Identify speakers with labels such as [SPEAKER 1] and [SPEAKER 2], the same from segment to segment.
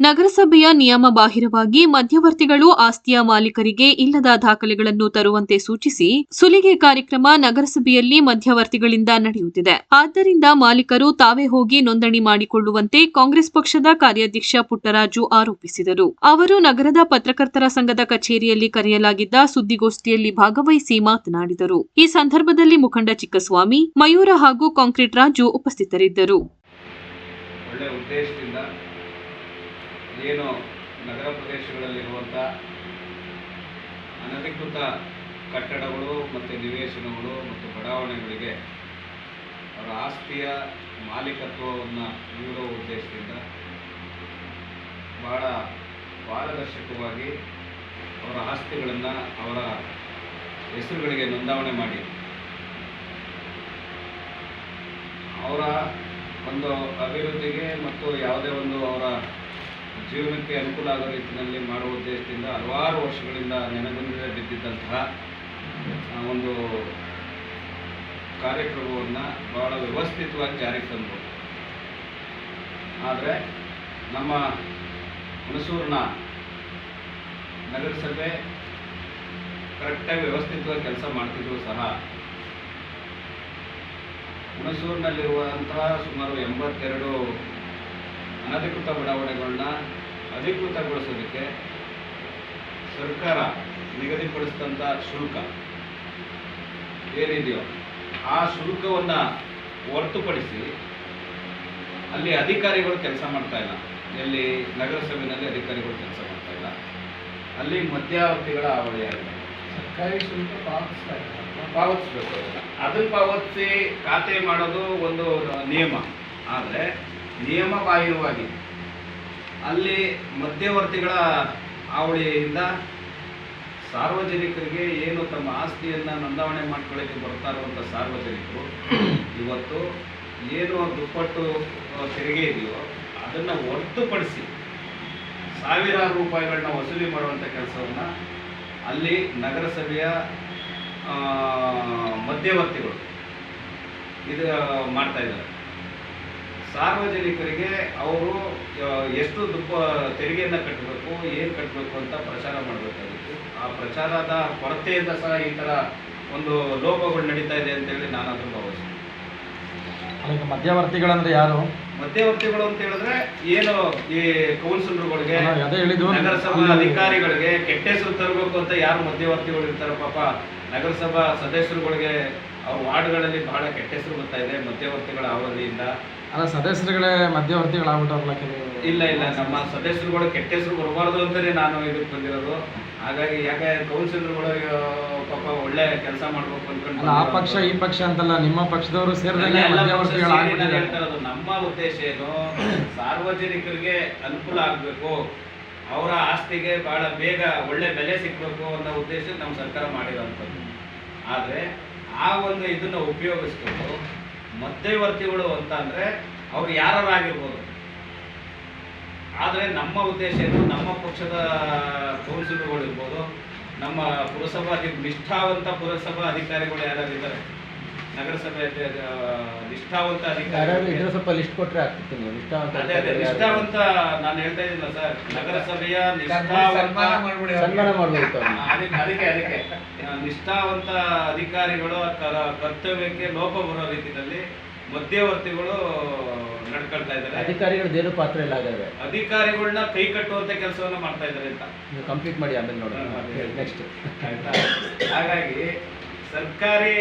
[SPEAKER 1] ನಗರಸಭೆಯ ನಿಯಮ ಬಾಹಿರವಾಗಿ ಮಧ್ಯವರ್ತಿಗಳು ಆಸ್ತಿಯ ಮಾಲೀಕರಿಗೆ ಇಲ್ಲದ ದಾಖಲೆಗಳನ್ನು ತರುವಂತೆ ಸೂಚಿಸಿ ಸುಲಿಗೆ ಕಾರ್ಯಕ್ರಮ ನಗರಸಭೆಯಲ್ಲಿ ಮಧ್ಯವರ್ತಿಗಳಿಂದ ನಡೆಯುತ್ತಿದೆ. ಆದ್ದರಿಂದ ಮಾಲೀಕರು ತಾವೇ ಹೋಗಿ ನೋಂದಣಿ ಮಾಡಿಕೊಳ್ಳುವಂತೆ ಕಾಂಗ್ರೆಸ್ ಪಕ್ಷದ ಕಾರ್ಯಾಧ್ಯಕ್ಷ ಪುಟ್ಟರಾಜು ಆರೋಪಿಸಿದರು. ಅವರು ನಗರದ ಪತ್ರಕರ್ತರ ಸಂಘದ ಕಚೇರಿಯಲ್ಲಿ ಕರೆಯಲಾಗಿದ್ದ ಸುದ್ದಿಗೋಷ್ಠಿಯಲ್ಲಿ ಭಾಗವಹಿಸಿ ಮಾತನಾಡಿದರು. ಈ ಸಂದರ್ಭದಲ್ಲಿ ಮುಖಂಡ ಚಿಕ್ಕಸ್ವಾಮಿ, ಮಯೂರ ಹಾಗೂ ಕಾಂಕ್ರೀಟ್ ರಾಜು ಉಪಸ್ಥಿತರಿದ್ದರು.
[SPEAKER 2] ಏನು ನಗರ ಪ್ರದೇಶಗಳಲ್ಲಿರುವಂಥ ಅನಧಿಕೃತ ಕಟ್ಟಡಗಳು ಮತ್ತು ನಿವೇಶನಗಳು ಮತ್ತು ಬಡಾವಣೆಗಳಿಗೆ ಅವರ ಆಸ್ತಿಯ ಮಾಲೀಕತ್ವವನ್ನು ನೀಡುವ ಉದ್ದೇಶದಿಂದ ಬಹಳ ಪಾರದರ್ಶಕವಾಗಿ ಅವರ ಆಸ್ತಿಗಳನ್ನು ಅವರ ಹೆಸರುಗಳಿಗೆ ನೋಂದಾವಣೆ ಮಾಡಿ. ಅವರ ಒಂದು ಅಭಿವೃದ್ಧಿಗೆ ಮತ್ತು ಯಾವುದೇ ಒಂದು ಅವರ ಜೀವನಕ್ಕೆ ಅನುಕೂಲ ಆಗೋ ರೀತಿಯಲ್ಲಿ ಮಾಡುವ ಉದ್ದೇಶದಿಂದ ಹಲವಾರು ವರ್ಷಗಳಿಂದ ನೆನೆಗುಂದಿಗೆ ಬಿದ್ದಿದ್ದಂತಹ ಒಂದು ಕಾರ್ಯಕ್ರಮವನ್ನು ಬಹಳ ವ್ಯವಸ್ಥಿತವಾಗಿ ಜಾರಿಗೆ ತಂದರು ಆದರೆ ನಮ್ಮ ಹುಣಸೂರಿನ ನಗರಸಭೆ ಕರೆಕ್ಟಾಗಿ ವ್ಯವಸ್ಥಿತವಾಗಿ ಕೆಲಸ ಮಾಡ್ತಿದ್ರು ಸಹ ಹುಣಸೂರಿನಲ್ಲಿರುವಂತಹ ಸುಮಾರು ಎಂಬತ್ತೆರಡು ಅನಧಿಕೃತ ಬಡಾವಣೆಗಳನ್ನ ಅಧಿಕೃತಗೊಳಿಸೋದಕ್ಕೆ ಸರ್ಕಾರ ನಿಗದಿಪಡಿಸಿದಂಥ ಶುಲ್ಕ ಏನಿದೆಯೋ ಆ ಶುಲ್ಕವನ್ನು ಹೊರತುಪಡಿಸಿ ಅಲ್ಲಿ ಅಧಿಕಾರಿಗಳು ಕೆಲಸ ಮಾಡ್ತಾ ಇಲ್ಲ. ಎಲ್ಲಿ ನಗರಸಭೆಯಲ್ಲಿ ಅಧಿಕಾರಿಗಳು ಕೆಲಸ ಮಾಡ್ತಾ ಇಲ್ಲ. ಅಲ್ಲಿ ಮಧ್ಯವರ್ತಿಗಳ ಆಗಿದೆ.
[SPEAKER 3] ಸರ್ಕಾರಿ ಶುಲ್ಕ ಪಾವತಿಸ್ತಾ ಇಲ್ಲ.
[SPEAKER 2] ಪಾವತಿಸ್ಬೇಕು. ಅದನ್ನು ಪಾವತಿಸಿ ಖಾತೆ ಮಾಡೋದು ಒಂದು ನಿಯಮ. ಆದರೆ ನಿಯಮ ಬಾಹಿರವಾಗಿ ಅಲ್ಲಿ ಮಧ್ಯವರ್ತಿಗಳ ಹಾವಳಿಯಿಂದ ಸಾರ್ವಜನಿಕರಿಗೆ ಏನು ತಮ್ಮ ಆಸ್ತಿಯನ್ನು ನೋಂದಾವಣೆ ಮಾಡ್ಕೊಳ್ಳೋಕ್ಕೆ ಬರ್ತಾ ಇರುವಂಥ ಸಾರ್ವಜನಿಕರು, ಇವತ್ತು ಏನು ದುಪ್ಪಟ್ಟು ತೆರಿಗೆ ಇದೆಯೋ ಅದನ್ನು ಹೊರತುಪಡಿಸಿ ಸಾವಿರಾರು ರೂಪಾಯಿಗಳನ್ನ ವಸೂಲಿ ಮಾಡುವಂಥ ಕೆಲಸವನ್ನು ಅಲ್ಲಿ ನಗರಸಭೆಯ ಮಧ್ಯವರ್ತಿಗಳು ಇದು ಮಾಡ್ತಾ ಇದ್ದಾರೆ. ಸಾರ್ವಜನಿಕರಿಗೆ ಅವರು ಎಷ್ಟು ದುಪ್ಪ ತೆರಿಗೆಯನ್ನು ಕಟ್ಟಬೇಕು ಏನು ಕಟ್ಟಬೇಕು ಅಂತ ಪ್ರಚಾರ ಮಾಡಬೇಕಾಗಿತ್ತು. ಆ ಪ್ರಚಾರದ ಕೊರತೆಯಿಂದ ಸಹ ಈ ಥರ ಒಂದು ಲೋಪಗಳು ನಡೀತಾ ಇದೆ ಅಂತೇಳಿ ನಾನು ಅದನ್ನು ಭಾವಿಸ್ತೀನಿ.
[SPEAKER 3] ಅದಕ್ಕೆ ಮಧ್ಯವರ್ತಿಗಳಂದ್ರೆ ಯಾರು?
[SPEAKER 2] ಮಧ್ಯವರ್ತಿಗಳು ಅಂತ ಹೇಳಿದ್ರೆ ಏನು ಈ ಕೌನ್ಸಿಲರ್ಗಳಿಗೆ ನಗರಸಭಾ ಅಧಿಕಾರಿಗಳಿಗೆ ಕೆಟ್ಟ ಹೆಸರು ತರಬೇಕು ಅಂತ ಯಾರು ಮಧ್ಯವರ್ತಿಗಳು ಇರ್ತಾರೆ ಪಾಪ ನಗರಸಭಾ ಸದಸ್ಯರುಗಳಿಗೆ ಅವ್ರ ವಾರ್ಡ್ಗಳಲ್ಲಿ ಬಹಳ ಕೆಟ್ಟ ಹೆಸರು ಬರ್ತಾ ಇದೆ ಮಧ್ಯವರ್ತಿಗಳ ಅವಧಿಯಿಂದ.
[SPEAKER 3] ಅಲ್ಲ ಸದಸ್ಯರುಗಳೇ ಮಧ್ಯವರ್ತಿಗಳಾಗ್ಬಿಟ್ಟವ್ರಲ್ಲ ಕೆಲವು
[SPEAKER 2] ಇಲ್ಲ ಇಲ್ಲ ನಮ್ಮ ಸದಸ್ಯರುಗಳು ಕೆಟ್ಟ ಹೆಸರು ಬರಬಾರ್ದು ಅಂತಲೇ ನಾನು ಇದಕ್ಕೆ ಬಂದಿರೋದು. ಹಾಗಾಗಿ ಯಾಕೆ ಕೌನ್ಸಿಲರ್ಗಳು ಪಾಪ ಒಳ್ಳೆ ಕೆಲಸ ಮಾಡ್ಬೇಕು ಅನ್ಕೊಂಡು
[SPEAKER 3] ಅಲ್ಲ ಆ ಪಕ್ಷ ಈ ಪಕ್ಷ ಅಂತಲ್ಲ ನಿಮ್ಮ ಪಕ್ಷದವರು ಸೇರಿದ್ರೆ
[SPEAKER 2] ಮಧ್ಯವರ್ತಿಗಳು
[SPEAKER 3] ಮಧ್ಯವರ್ತಿಗಳಾಗ್ಬಿಟ್ಟಿದ್ದಾರೆ.
[SPEAKER 2] ಇರೋದು ನಮ್ಮ ಉದ್ದೇಶ ಏನು ಸಾರ್ವಜನಿಕರಿಗೆ ಅನುಕೂಲ ಆಗಬೇಕು. ಅವರ ಆಸ್ತಿಗೆ ಬಹಳ ಬೇಗ ಒಳ್ಳೆ ಬೆಲೆ ಸಿಗಬೇಕು ಅನ್ನೋ ಉದ್ದೇಶ ನಮ್ಮ ಸರ್ಕಾರ ಮಾಡಿರೋಂಥದ್ದು. ಆದರೆ ಆ ಒಂದು ಇದನ್ನ ಉಪಯೋಗಿಸ್ಕೊಂಡು ಮಧ್ಯವರ್ತಿಗಳು ಅಂತ ಅಂದರೆ ಅವ್ರು ಯಾರಾಗಿರ್ಬೋದು ಆದರೆ ನಮ್ಮ ಉದ್ದೇಶ ಏನು? ನಮ್ಮ ಪಕ್ಷದ ಕೌನ್ಸಿಲರ್ಗಳು ನಮ್ಮ ಪುರಸಭಾ ನಿಷ್ಠಾವಂತ ಪುರಸಭಾ ಅಧಿಕಾರಿಗಳು ಯಾರು ಇದ್ದಾರೆ ನಗರಸಭೆ ನಿಷ್ಠಾವಂತ
[SPEAKER 4] ಇದ್ರೆ ಸ್ವಲ್ಪ ಲಿಸ್ಟ್ ಕೊಟ್ಟರೆ ಆಗ್ತಿತ್ತು ನೀವು ನಿಷ್ಠಾವಂತ
[SPEAKER 2] ಅದೇ ಅದೇ ನಿಷ್ಠಾವಂತ ನಾನು ಹೇಳ್ತಾ ಇದ್ದಿಲ್ಲ ಸರ್. ನಗರಸಭೆಯ ನಿಷ್ಠಾವಂತ
[SPEAKER 4] ಸನ್ಮಾನ ಮಾಡ್ಬೇಕು
[SPEAKER 2] ಅದಕ್ಕೆ ಅದಕ್ಕೆ ನಿಷ್ಠಾವಂತ ಅಧಿಕಾರಿಗಳು ಕರ್ತವ್ಯಕ್ಕೆ ಲೋಪ ಬರೋ ರೀತಿಯಲ್ಲಿ ಮಧ್ಯವರ್ತಿಗಳು ನಡ್ಕೊಳ್ತಾ ಇದ್ದಾರೆ.
[SPEAKER 4] ಅಧಿಕಾರಿಗಳು ಏನು ಪಾತ್ರ ಇಲ್ಲ ಆಗಿದೆ
[SPEAKER 2] ಅಧಿಕಾರಿಗಳನ್ನ ಕೈ ಕಟ್ಟುವಂತ ಕೆಲಸವನ್ನ ಮಾಡ್ತಾ ಇದ್ದಾರೆ ಅಂತ.
[SPEAKER 4] ನೀವು ಕಂಪ್ಲೀಟ್ ಮಾಡಿ ಆಮೇಲೆ ನೋಡೋಣ. ನೆಕ್ಸ್ಟ್
[SPEAKER 2] ಆಯ್ತಾ? ಹಾಗಾಗಿ ಸರ್ಕಾರಿ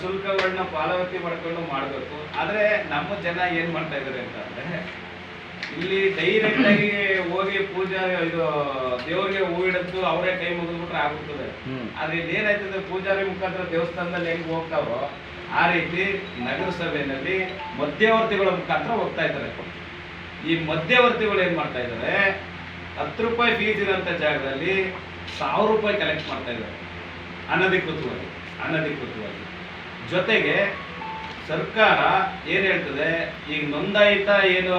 [SPEAKER 2] ಶುಲ್ಕಗಳನ್ನ ಪಾಲವತಿ ಮಾಡ್ಕೊಂಡು ಮಾಡಬೇಕು. ಆದರೆ ನಮ್ಮ ಜನ ಏನು ಮಾಡ್ತಾ ಇದ್ದಾರೆ ಅಂತ ಅಂದ್ರೆ ಇಲ್ಲಿ ಡೈರೆಕ್ಟ್ ಆಗಿ ಹೋಗಿ ಪೂಜಾ ಇದು ದೇವರಿಗೆ ಹೂವಿಡದ್ದು ಅವರೇ ಕೈ ಮುಗಿದ್ಬಿಟ್ರೆ ಆಗುತ್ತದೆ.
[SPEAKER 4] ಆದರೆ
[SPEAKER 2] ಆದ್ರೆ ಇಲ್ಲಿ ಏನಾಯ್ತದೆ ಪೂಜಾರಿ ಮುಖಾಂತರ ದೇವಸ್ಥಾನದಲ್ಲಿ ಹೆಂಗೆ ಹೋಗ್ತಾವೋ ಆ ರೀತಿ ನಗರಸಭೆಯಲ್ಲಿ ಮಧ್ಯವರ್ತಿಗಳ ಮುಖಾಂತರ ಹೋಗ್ತಾ ಇದ್ದಾರೆ. ಈ ಮಧ್ಯವರ್ತಿಗಳು ಏನ್ ಮಾಡ್ತಾ ಇದ್ದಾರೆ ಹತ್ತು ರೂಪಾಯಿ ಫೀಸ್ ಇರೋಂಥ ಜಾಗದಲ್ಲಿ ಸಾವಿರ ರೂಪಾಯಿ ಕಲೆಕ್ಟ್ ಮಾಡ್ತಾ ಇದ್ದಾರೆ ಅನಧಿಕೃತವಾಗಿ. ಅನಧಿಕೃತವಾಗಿ. ಜೊತೆಗೆ ಸರ್ಕಾರ ಏನು ಹೇಳ್ತದೆ, ಈಗ ನೋಂದಾಯಿತ ಏನು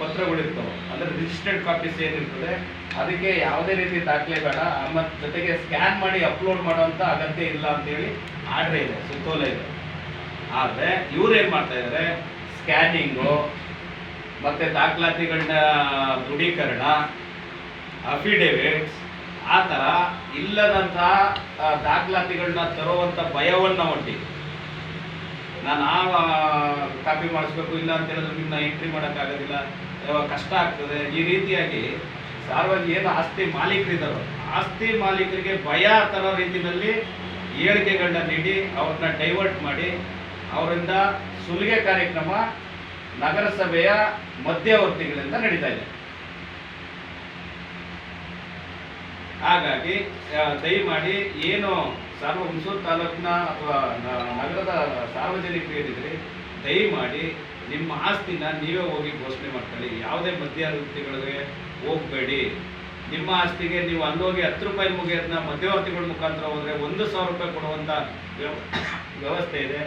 [SPEAKER 2] ಪತ್ರಗಳಿರ್ತವೆ, ಅಂದ್ರೆ ರಿಜಿಸ್ಟರ್ಡ್ ಕಾಪೀಸ್ ಏನಿರ್ತದೆ, ಅದಕ್ಕೆ ಯಾವುದೇ ರೀತಿ ದಾಖಲೆ ಬೇಡ ಮತ್ತು ಜೊತೆಗೆ ಸ್ಕ್ಯಾನ್ ಮಾಡಿ ಅಪ್ಲೋಡ್ ಮಾಡುವಂಥ ಅಗತ್ಯ ಇಲ್ಲ ಅಂತೇಳಿ ಆರ್ಡ್ರ್ ಇದೆ, ಸುತ್ತೋಲೆ ಇದೆ. ಆದರೆ ಇವ್ರು ಏನು ಮಾಡ್ತಾ ಇದ್ದಾರೆ ಸ್ಕ್ಯಾನಿಂಗು ಮತ್ತೆ ದಾಖಲಾತಿಗಳನ್ನ ದೃಢೀಕರಣ ಅಫಿಡೇವಿಟ್ಸ್ ಆ ಥರ ಇಲ್ಲದಂತಹ ದಾಖಲಾತಿಗಳನ್ನ ತರುವಂಥ ಭಯವನ್ನ ಒಡ್ಡಿ. ನಾನು ಆ ಕಾಪಿ ಮಾಡಿಸ್ಬೇಕು, ಇಲ್ಲ ಅಂತ ಹೇಳಿದ್ರೆ ನಿಮ್ಮನ್ನ ಎಂಟ್ರಿ ಮಾಡೋಕ್ಕಾಗೋದಿಲ್ಲ ಯಾವಾಗ ಕಷ್ಟ ಆಗ್ತದೆ. ಈ ರೀತಿಯಾಗಿ ಸಾರ್ವಜನಿಕ ಏನು ಆಸ್ತಿ ಮಾಲೀಕರಿದ್ದಾರೋ ಆಸ್ತಿ ಮಾಲೀಕರಿಗೆ ಭಯ ತರೋ ರೀತಿಯಲ್ಲಿ ಹೇಳಿಕೆಗಳನ್ನ ನೀಡಿ ಅವ್ರನ್ನ ಡೈವರ್ಟ್ ಮಾಡಿ, ಅವರಿಂದ ಸುಲಿಗೆ ಕಾರ್ಯಕ್ರಮ ನಗರಸಭೆಯ ಮಧ್ಯವರ್ತಿಗಳಿಂದ ನಡೀತಾ ಇದೆ. ಹಾಗಾಗಿ ದಯಮಾಡಿ ಏನು ಸಾರ್ವ ಹುಣಸೂರು ತಾಲೂಕಿನ ಅಥವಾ ನಗರದ ಸಾರ್ವಜನಿಕರು ಏನಿದ್ರೆ, ದಯಮಾಡಿ ನಿಮ್ಮ ಆಸ್ತಿನ ನೀವೇ ಹೋಗಿ ಘೋಷಣೆ ಮಾಡ್ಕೊಳ್ಳಿ. ಯಾವುದೇ ಮಧ್ಯವರ್ತಿಗಳಿಗೆ ಹೋಗಬೇಡಿ. ನಿಮ್ಮ ಆಸ್ತಿಗೆ ನೀವು ಅಲ್ಲೋಗಿ ಹತ್ತು ರೂಪಾಯಿ ಮುಗಿಯೋದನ್ನ ಮಧ್ಯವರ್ತಿಗಳ ಮುಖಾಂತರ ಹೋದರೆ ಒಂದು ಸಾವಿರ ರೂಪಾಯಿ ಕೊಡುವಂಥ ವ್ಯವ- ವ್ಯವಸ್ಥೆ ಇದೆ.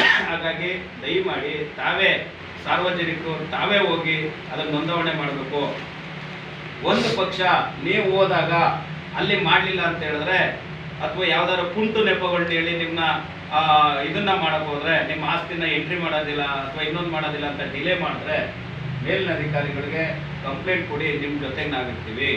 [SPEAKER 2] ಹಾಗಾಗಿ ದಯಮಾಡಿ ತಾವೇ ಸಾರ್ವಜನಿಕರು, ತಾವೇ ಹೋಗಿ ಅದನ್ನು ನೋಂದಾವಣೆ ಮಾಡಬೇಕು. ಒಂದು ಪಕ್ಷ ನೀವು ಹೋದಾಗ ಅಲ್ಲಿ ಮಾಡಲಿಲ್ಲ ಅಂತ ಹೇಳಿದ್ರೆ, ಅಥವಾ ಯಾವ್ದಾದ್ರು ಕುಂಟು ನೆಪಗಳನ್ನ ಹೇಳಿ ನಿಮ್ಮನ್ನ ಇದನ್ನ ಮಾಡಕ್ ಹೋದ್ರೆ, ನಿಮ್ಮ ಆಸ್ತಿನ ಎಂಟ್ರಿ ಮಾಡೋದಿಲ್ಲ ಅಥವಾ ಇನ್ನೊಂದು ಮಾಡೋದಿಲ್ಲ ಅಂತ ಡಿಲೇ ಮಾಡಿದ್ರೆ ಮೇಲಿನ ಅಧಿಕಾರಿಗಳಿಗೆ ಕಂಪ್ಲೇಂಟ್ ಕೊಡಿ ನಿಮ್ಮ ಜೊತೆಗೆ ನಾವಿರ್ತೀವಿ.